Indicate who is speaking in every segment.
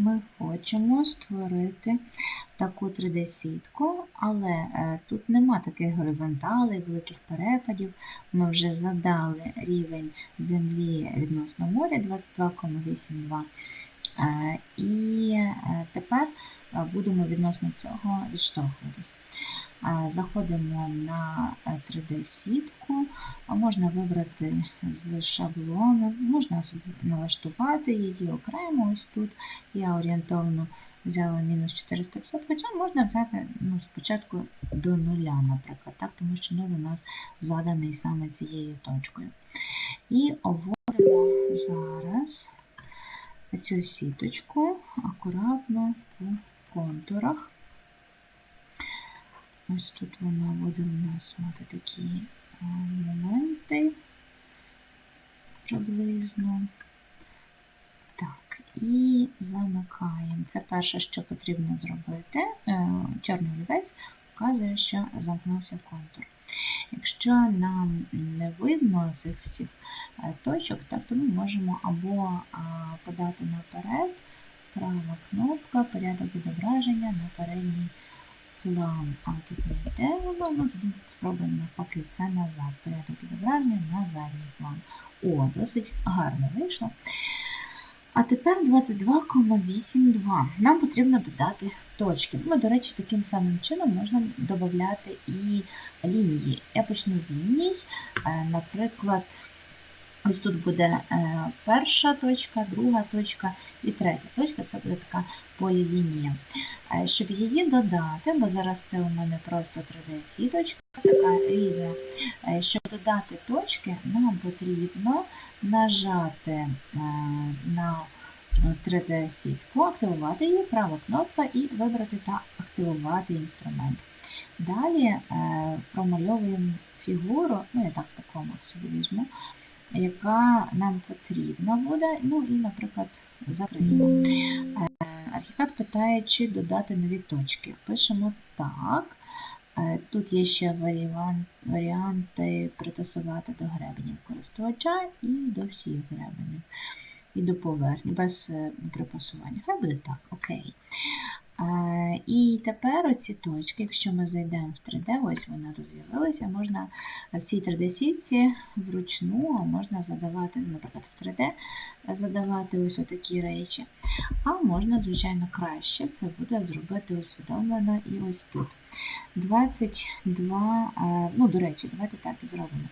Speaker 1: ми хочемо створити таку 3D-сітку, але е, тут нема таких горизонталей, великих перепадів. Ми вже задали рівень землі відносно моря 22,82. Е, І е, тепер будемо відносно цього відштовхуватись. Е, Заходимо на е, 3D-сітку, а можна вибрати з шаблону, можна налаштувати її окремо. Ось тут я орієнтовно взяла мінус 450, хоча можна взяти ну, спочатку до нуля, наприклад, так, тому що нуль у нас заданий саме цією точкою. І обводимо зараз цю сіточку акуратно по контурах. Ось тут вона буде у нас мати такі моменти приблизно. Так, і замикаємо. Це перше, що потрібно зробити. Е, Чорний олівець показує, що замкнувся контур. Якщо нам не видно цих всіх е, точок, так, то ми можемо або подати наперед, права кнопка, порядок відображення на передній тут не йде воно, тоді спробуємо навпаки це назад. Порядок відображення на задній план. О, досить гарно вийшло. А тепер 22,82. Нам потрібно додати точки. Ну, до речі, таким самим чином можна додати і лінії. Я почну з ліній. Е, Наприклад, ось тут буде е, перша точка, друга точка і третя точка. Це буде така полілінія. Е, Щоб її додати, бо зараз це у мене просто 3D-сіточка, така рівня. Е, Щоб додати точки, нам потрібно нажати на 3D-сітку, активувати її, права кнопка і вибрати та активувати інструмент. Далі промальовуємо фігуру, ну я так такому собі візьму, яка нам потрібна буде. Ну і, наприклад, закриємо. Е, Архікад питає, чи додати нові точки. Пишемо так. Е, Тут є ще варіанти притасувати до гребенів користувача і до всіх гребенів, і до поверхні, без е, припасування. Хай буде так, окей. І тепер оці точки, якщо ми зайдемо в 3D, ось вона тут з'явилася, можна в цій 3D-сітці вручну а можна задавати, наприклад, в 3D задавати ось отакі речі. А можна, звичайно, краще це буде зробити усвідомлено і ось тут. 22, е, ну, до речі, давайте так і зробимо.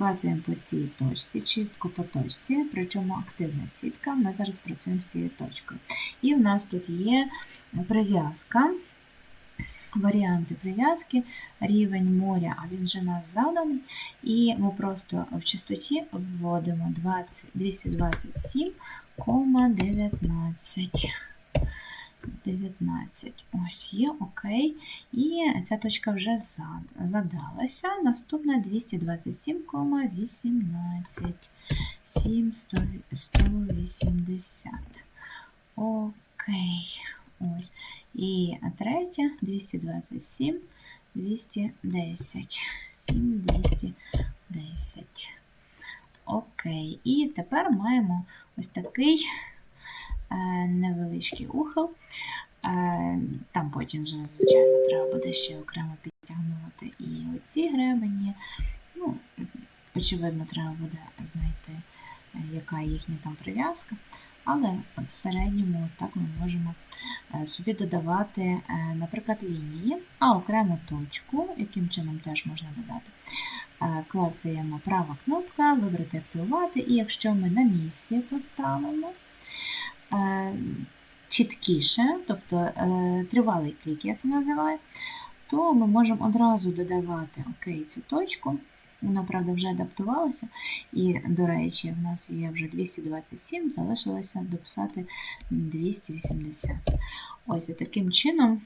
Speaker 1: Клацаємо по цій точці, чітко по точці, причому активна сітка. Ми зараз працюємо з цією точкою. І в нас тут є прив'язка. Варіанти прив'язки, рівень моря, а він вже нас заданий. І ми просто в частоті вводимо 20, 227,19. 19. Ось є, окей. І ця точка вже задалася. Наступна 227,18. 7, 180. Окей. Ось. І третя 227, 210. 7, 210. Окей. І тепер маємо ось такий невеличкий ухил. Е, Там потім вже, звичайно, треба буде ще окремо підтягнути і оці гребені. Ну, очевидно, треба буде знайти, е, яка їхня там прив'язка. Але в середньому так ми можемо е, собі додавати, е, наприклад, лінії, а окрему точку, яким чином теж можна додати. Е, Клацаємо права кнопка, вибрати активувати, і якщо ми на місці поставимо е, чіткіше, тобто е, тривалий клік, я це називаю, то ми можемо одразу додавати окей, цю точку. Вона, правда, вже адаптувалася. І, до речі, в нас є вже 227, залишилося дописати 280. Ось і таким чином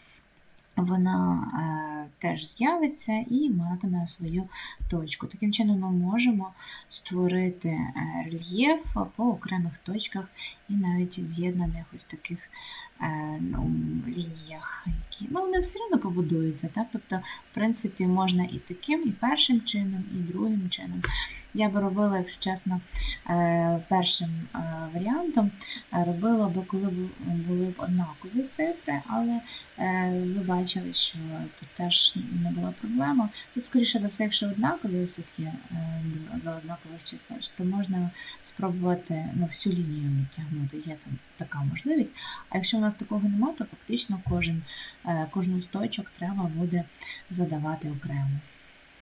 Speaker 1: вона е, теж з'явиться і матиме свою точку. Таким чином ми можемо створити е, рельєф по окремих точках і навіть з'єднаних ось таких е, ну, лініях, які ну, вони все одно побудуються. Так? Тобто, в принципі, можна і таким, і першим чином, і другим чином. Я би робила, якщо чесно, е, першим варіантом робила би, коли були б однакові цифри, але ви бачили, що тут теж не була проблема. Тут, скоріше за все, якщо однакові, ось тут є е, два однакових числа, то можна спробувати ну, всю лінію натягнути. Є там така можливість. А якщо у нас такого немає, то фактично кожен, е, кожну з точок треба буде задавати окремо.